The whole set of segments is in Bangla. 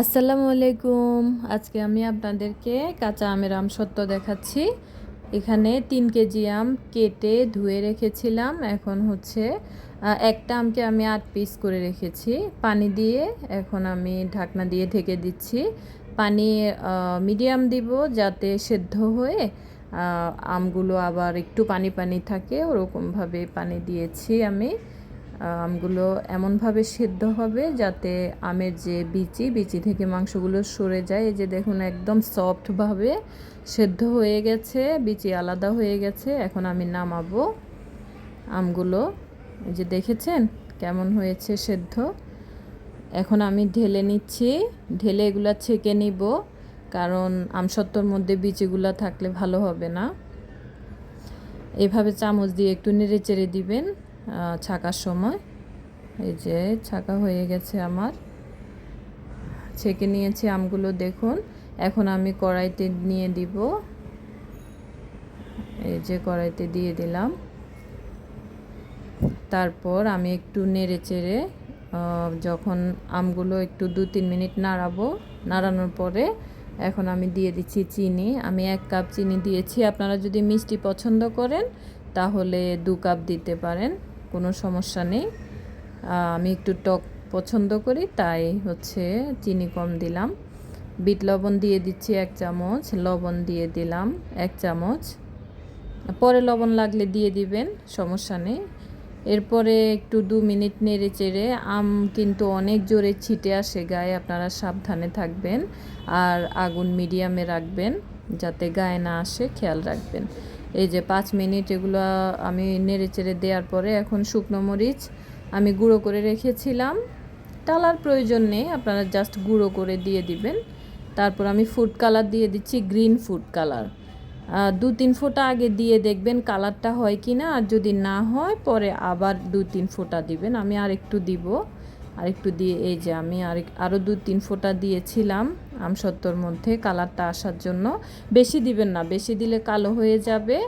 আসসালামু আলাইকুম। আজকে আমি আপনাদেরকে কাঁচা আমের আম সত্য দেখাচ্ছি। এখানে তিন কেজি আম কেটে ধুয়ে রেখেছিলাম। এখন হচ্ছে একটা আমকে আমি আট পিস করে রেখেছি। পানি দিয়ে এখন আমি ঢাকনা দিয়ে ঢেকে দিচ্ছি। পানি মিডিয়াম দিব যাতে সেদ্ধ হয়ে আমগুলো আবার একটু পানি পানি থাকে। ওরকমভাবে পানি দিয়েছি আমি। আমগুলো এমনভাবে সেদ্ধ হবে যাতে আমের যে বিচি বিচি থেকে মাংসগুলো সরে যায়। এই যে দেখুন, একদম সফটভাবে সেদ্ধ হয়ে গেছে, বিচি আলাদা হয়ে গেছে। এখন আমি নামাবো আমগুলো। এই যে দেখেছেন কেমন হয়েছে সেদ্ধ? এখন আমি ঢেলে নিচ্ছি। ঢেলে এগুলো ছেঁকে নিব, কারণ আমসত্বর মধ্যে বিচিগুলো থাকলে ভালো হবে না। এভাবে চামচ দিয়ে একটু নেড়ে চেড়ে দিবেন। ছাকার সময়। এই যে ছাকা হয়ে গেছে আমার। ছেঁকে নিয়েছি আমগুলো, দেখুন। এখন আমি কড়াইতে নিয়ে দিব। এই যে কড়াইতে দিয়ে দিলাম। তারপর আমি একটু নেড়ে চেড়ে যখন আমগুলো একটু দু তিন মিনিট নাড়াবো, নাড়ানোর পরে এখন আমি দিয়ে দিচ্ছি চিনি। আমি এক কাপ চিনি দিয়েছি। আপনারা যদি মিষ্টি পছন্দ করেন, তাহলে দু কাপ দিতে পারেন। কোনো সমস্যা নেই। আমি একটু টক পছন্দ করি, তাই হচ্ছে চিনি কম দিলাম। বিট লবণ দিয়ে দিচ্ছি এক চামচ, লবণ দিয়ে দিলাম এক চামচ। পরে লবণ লাগলে দিয়ে দিবেন, সমস্যা নেই। এরপরে একটু দু মিনিট নেড়ে চেড়ে, আম কিন্তু অনেক জোরে ছিটে আসে গায়ে, আপনারা সাবধানে থাকবেন। আর আগুন মিডিয়ামে রাখবেন, যাতে গায়ে না আসে, খেয়াল রাখবেন। এই যে পাঁচ মিনিট এগুলো আমি নেড়ে চেড়ে দেওয়ার পরে এখন শুকনো মরিচ আমি গুঁড়ো করে রেখেছিলাম। টালার প্রয়োজন নেই, আপনারা জাস্ট গুঁড়ো করে দিয়ে দিবেন। তারপর আমি ফুড কালার দিয়ে দিচ্ছি গ্রিন ফুড কালার দু তিন ফোঁটা আগে দিয়ে দেখবেন কালারটা হয় কি না আর যদি না হয়, পরে আবার দু তিন ফোঁটা দিবেন। আমি আর একটু দিব আর একটু দিয়ে, এই যে আমি আর আরও দু তিন ফোঁটা দিয়েছিলাম। আমসত্বর মধ্যে কালারটা আসার জন্য। বেশি দিবেন না, বেশি দিলে কালো হয়ে যাবে।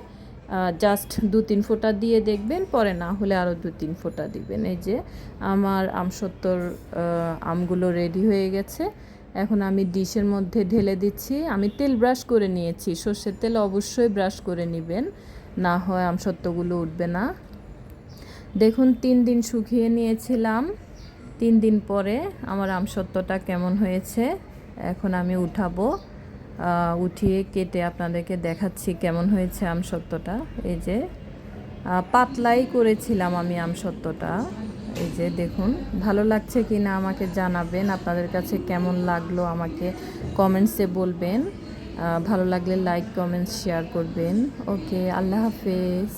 জাস্ট দু তিন ফোঁটা দিয়ে দেখবেন, পরে না হলে আরও দু তিন ফোঁটা দিবেন। এই যে আমার আমসত্তর আমগুলো রেডি হয়ে গেছে। এখন আমি ডিশের মধ্যে ঢেলে দিচ্ছি। আমি তেল ব্রাশ করে নিয়েছি। সর্ষের তেল অবশ্যই ব্রাশ করে নেবেন। না হয় আমসত্ত্বগুলো উঠবে না। দেখুন, তিন দিন শুকিয়ে নিয়েছিলাম। তিন দিন পরে আমার আমসত্ত্বটা কেমন হয়েছে। এখন আমি উঠাবো। উঠিয়ে কেটে আপনাদেরকে দেখাচ্ছি কেমন হয়েছে আমসত্ত্বটা এই যে পাতলাই করেছিলাম আমি আমসত্ত্বটা এই যে, দেখুন, ভালো লাগছে কি না আমাকে জানাবেন। আপনাদের কাছে কেমন লাগল আমাকে কমেন্টসে বলবেন। ভালো লাগলে লাইক কমেন্টস শেয়ার করবেন। ওকে, আল্লাহ হাফেজ।